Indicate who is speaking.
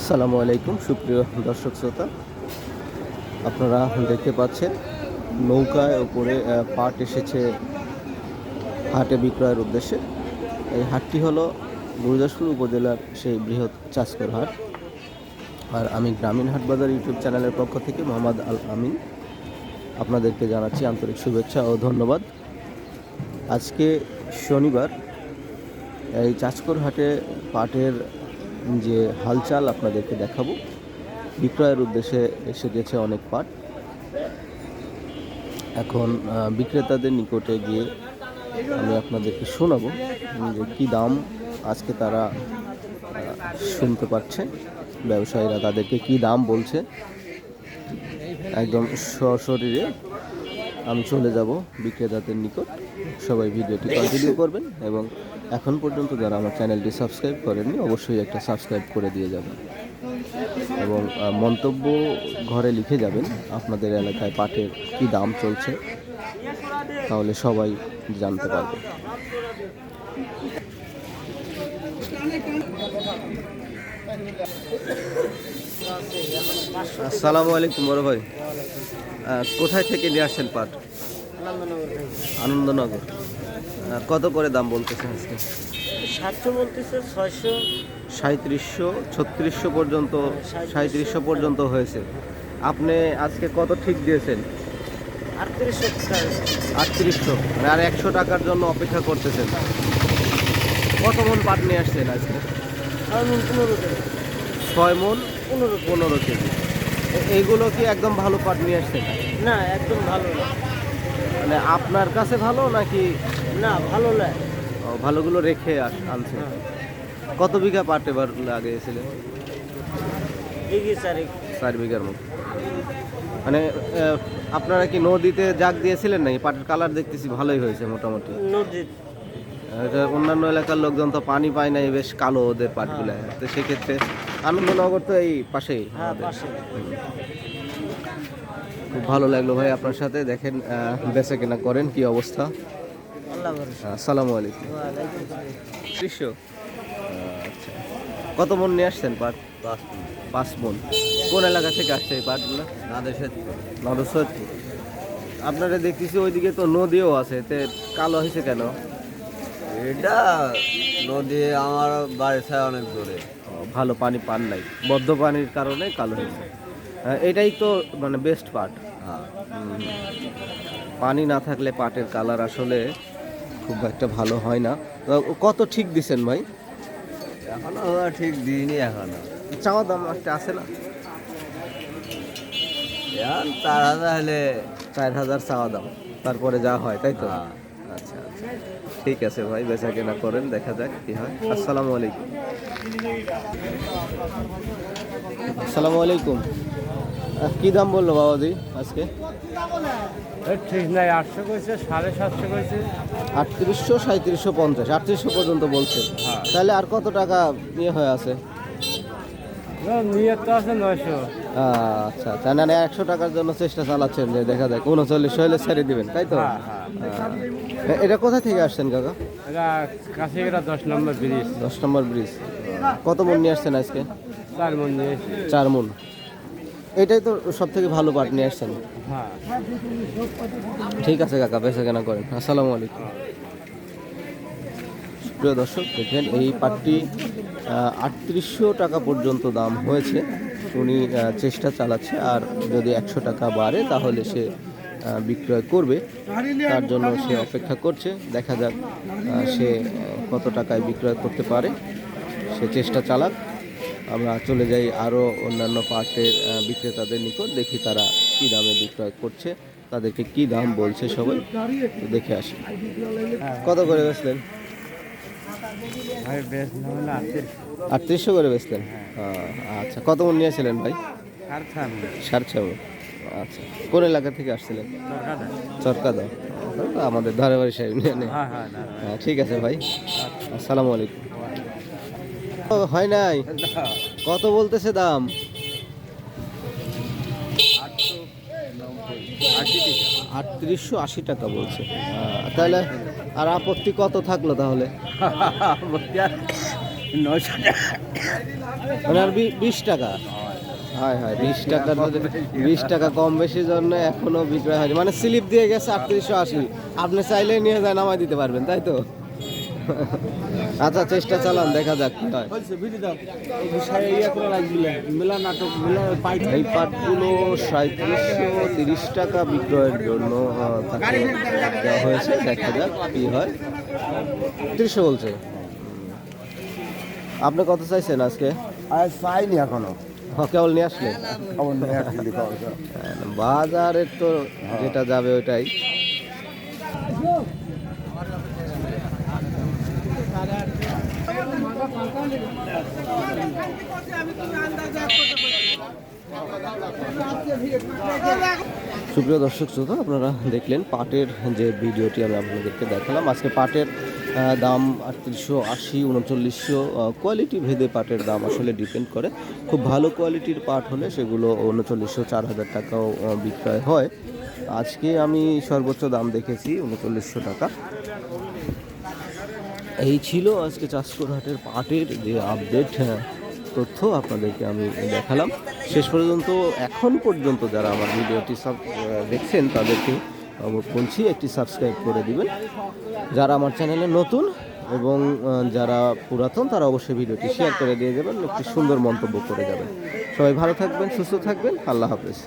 Speaker 1: আসসালামু আলাইকুম, সুপ্রিয় দর্শক শ্রোতা। আপনারা দেখতে পাচ্ছেন নৌকায় ওপরে পাট এসেছে হাটে বিক্রয়ের উদ্দেশ্যে। এই হাটটি হলো গুরুদাসপুর উপজেলার সেই বৃহৎ চাষকর হাট। আর আমি গ্রামীণ হাট বাজার ইউটিউব চ্যানেলের পক্ষ থেকে মোহাম্মদ আল আমিন আপনাদেরকে জানাচ্ছি আন্তরিক শুভেচ্ছা ও ধন্যবাদ। আজকে শনিবার, এই চাচকর হাটে পাটের যে হালচাল আপনাদেরকে দেখাবো। বিক্রয়ের উদ্দেশ্যে এসে গেছে অনেক পাট। এখন বিক্রেতাদের নিকটে গিয়ে আমি আপনাদেরকে শোনাবো যে কী দাম আজকে তারা শুনতে পাচ্ছে। ব্যবসায়ীরা তাদেরকে কী দাম বলছে। একদম সশরীরে আমি চলে যাব বিক্রেতাদের নিকট। সবাই ভিডিওটি কন্টিনিউ করবেন এবং এখন পর্যন্ত যারা আমার চ্যানেলটি সাবস্ক্রাইব করেননি, অবশ্যই একটা সাবস্ক্রাইব করে দিয়ে যাবেন। এবং মন্তব্য ঘরে লিখে যাবেন আপনাদের এলাকায় পাটের কি দাম চলছে, তাহলে সবাই জানতে পারবে। আসসালামু আলাইকুম বড় ভাই। কোথায় থেকে নিয়ে আসছেন পাট? আনন্দনগর। কত করে দাম বলতেছেন আজকে?
Speaker 2: সাতশো বলতেছে ছয়শো।
Speaker 1: সাঁত্রিশশো ছত্রিশশো পর্যন্ত সাঁত্রিশশো পর্যন্ত হয়েছে। আপনি আজকে কত ঠিক দিয়েছেন?
Speaker 2: আটত্রিশশো
Speaker 1: মানে আর একশো টাকার জন্য অপেক্ষা করতেছেন। কত মন পাট নিয়ে আসছেন আজকে? ছয় মন
Speaker 2: পনেরো
Speaker 1: পনেরো কেজি। এইগুলো কি একদম ভালো পাট নিয়ে আসছে?
Speaker 2: না একদম ভালো না।
Speaker 1: মানে আপনার কাছে ভালো নাকি?
Speaker 2: না ভালো
Speaker 1: ও, ভালোগুলো রেখে আস- আনছেন কত বিঘা পাট এবার লাগিয়েছিলেন? চার বিঘার মতো। মানে আপনারা কি নদীতে জাগ দিয়েছিলেন নাকি? পাটের কালার দেখতেছি ভালোই হয়েছে মোটামুটি। এটা অন্যান্য এলাকার লোকজন তো পানি পায় নাই বেশ কালো ওদের পাটগুলো তো সেক্ষেত্রে আনন্দনগর তো এই পাশেই।
Speaker 2: হ্যাঁ পাশে
Speaker 1: খুব ভালো লাগল ভাই আপনার সাথে। দেখেন আহ, বেচা কেনা করেন কি অবস্থা?
Speaker 2: আল্লাহ
Speaker 1: আসসালামু আলাইকুম।
Speaker 2: ওয়ালাইকুম আসসালাম।
Speaker 1: দৃশ্য? আচ্ছা। কত মন নিয়ে আসছেন পাট? পাঁচ মন। কোন এলাকা থেকে আসছে এই পাটগুলো? নরসদপুর আপনারা দেখতেছি ওইদিকে তো নদীও আছে তে কালো হয়েছে কেন?
Speaker 3: এটা নদী আমার বাড়ির ছায় অনেক দূরে।
Speaker 1: ভালো পানি পান নাই বদ্ধ পানির কারণে কালো হয়েছে আহ, এটাই তো মানে বেস্ট পাট
Speaker 3: হ্যাঁ।
Speaker 1: পানি না থাকলে পাটের কালার আসলে খুব একটা ভালো হয় না। কত ঠিক দিছেন ভাই?
Speaker 3: এখনও ঠিক দিইনি এখনও।
Speaker 1: চাওয়া দাম একটা আছে না?
Speaker 3: চার হাজার হলে
Speaker 1: চার হাজার চাওয়া দাম তারপরে যা হয় তাই তো?
Speaker 3: হ্যাঁ।
Speaker 1: আচ্ছা আচ্ছা। ঠিক আছে ভাই বেচা কেনা করেন দেখা যাক কি হয়। আসসালামু আলাইকুম। আসসালামু আলাইকুম। কি দাম বলল বাবাজি আজকে?
Speaker 2: ঠিক নাই আটশো কইছে সাড়ে সাতশো কইছে।
Speaker 1: আটত্রিশশো সাঁত্রিশশো পঞ্চাশ। আটত্রিশশো পর্যন্ত বলছে।
Speaker 2: হ্যাঁ।
Speaker 1: তাহলে আর কত টাকা ইয়ে হয়ে আছে?
Speaker 2: নিয়ে তো আছে নয়শো।
Speaker 1: আচ্ছা আচ্ছা। না একশো টাকার জন্য চেষ্টা চালাচ্ছেন যে দেখা যাক উনচল্লিশ হলে ছেড়ে দিবেন তাই তো?
Speaker 2: হ্যাঁ,
Speaker 1: এটা কোথা থেকে আসছেন কাকা?
Speaker 2: এটা দশ নম্বর ব্রিজ।
Speaker 1: দশ নম্বর ব্রিজ। কত মন নিয়ে আসছেন আজকে?
Speaker 2: চার মন নিয়েছি
Speaker 1: চার মন। এটাই তো সব থেকে ভালো পাট নিয়ে আসছেন।
Speaker 2: হ্যাঁ।
Speaker 1: ঠিক আছে কাকা বেচা কেনা করেন। আসসালামু আলাইকুম। প্রিয় দর্শক দেখেন এই পাটটি আটত্রিশশো টাকা পর্যন্ত দাম হয়েছে। উনি চেষ্টা চালাচ্ছে, আর যদি একশো টাকা বাড়ে তাহলে সে বিক্রয় করবে। তার জন্য সে অপেক্ষা করছে, দেখা যাক সে কত টাকায় বিক্রয় করতে পারে। সে চেষ্টা চালাক। আমরা চলে যাই আরও অন্যান্য পার্টের বিক্রেতাদের নিকট, দেখি তারা কী দামে বিক্রয় করছে, তাদেরকে কি দাম বলছে সবাই দেখে আসি। কত করে বেচলেন
Speaker 2: ভাই বেশ না হলে আটত্রিশ
Speaker 1: আটত্রিশশো করে বেচলেন আচ্ছা। কত মন নিয়েছিলেন ভাই? সাড়ে ছয়। আচ্ছা। কোন এলাকা থেকে আসছিলেন? চরকাদা। আমাদের ধারে বাড়ি সাহেব
Speaker 2: হ্যাঁ
Speaker 1: ঠিক আছে ভাই। আসসালামু আলাইকুম। হয় নাই? কত বলতেছে দাম? আটত্রিশশো আশি টাকা বলছে। তাহলে আর আপত্তি কত থাকল তাহলে?
Speaker 3: নয়শো টাকা।
Speaker 1: বিশ টাকা। হয় হয় বিশ টাকা বিশ টাকা কম বেশি জন্য এখনও বিক্রয় হয়নি। মানে স্লিপ দিয়ে গেছে আটত্রিশশো আশি। আপনি চাইলে নিয়ে যায় নামাই দিতে পারবেন তাই তো? আচ্ছা চেষ্টা চালান দেখা যাক। হয় এই পাটগুলো সাঁত্রিশশো তিরিশ টাকা বিক্রয়ের জন্য দেওয়া হয়েছে। দেখা যাক কি হয়। তিরিশশো বলছে। আপনি কত চাইছেন আজকে?
Speaker 3: পাইনি
Speaker 1: এখনও। কেবল নিয়ে আসলে
Speaker 3: খবর।
Speaker 1: বাজারের তো যেটা যাবে ওইটাই। সুপ্রিয় দর্শক শ্রোতা, আপনারা দেখলেন পাটের যে ভিডিওটি আমি আপনাদেরকে দেখালাম। আজকে পাটের দাম আটত্রিশশো আশি, উনচল্লিশশো কোয়ালিটি ভেদে পাটের দাম আসলে ডিপেন্ড করে। খুব ভালো কোয়ালিটির পাট হলে সেগুলো উনচল্লিশশো চার হাজার টাকাও বিক্রয় হয়। আজকে আমি সর্বোচ্চ দাম দেখেছি উনচল্লিশশো টাকা। এই ছিল আজকে চাষকোরহাটের পাটের যে আপডেট তথ্য আপনাদেরকে আমি দেখালাম। শেষ পর্যন্ত, এখন পর্যন্ত যারা আমার ভিডিওটি সব দেখছেন, তাদেরকে বলছি, একটি সাবস্ক্রাইব করে দিবেন। যারা আমার চ্যানেলে নতুন এবং যারা পুরাতন, তারা অবশ্যই ভিডিওটি শেয়ার করে দিয়ে যাবেন, একটি সুন্দর মন্তব্য করে যাবেন। সবাই ভালো থাকবেন, সুস্থ থাকবেন, আল্লাহ হাফেজ।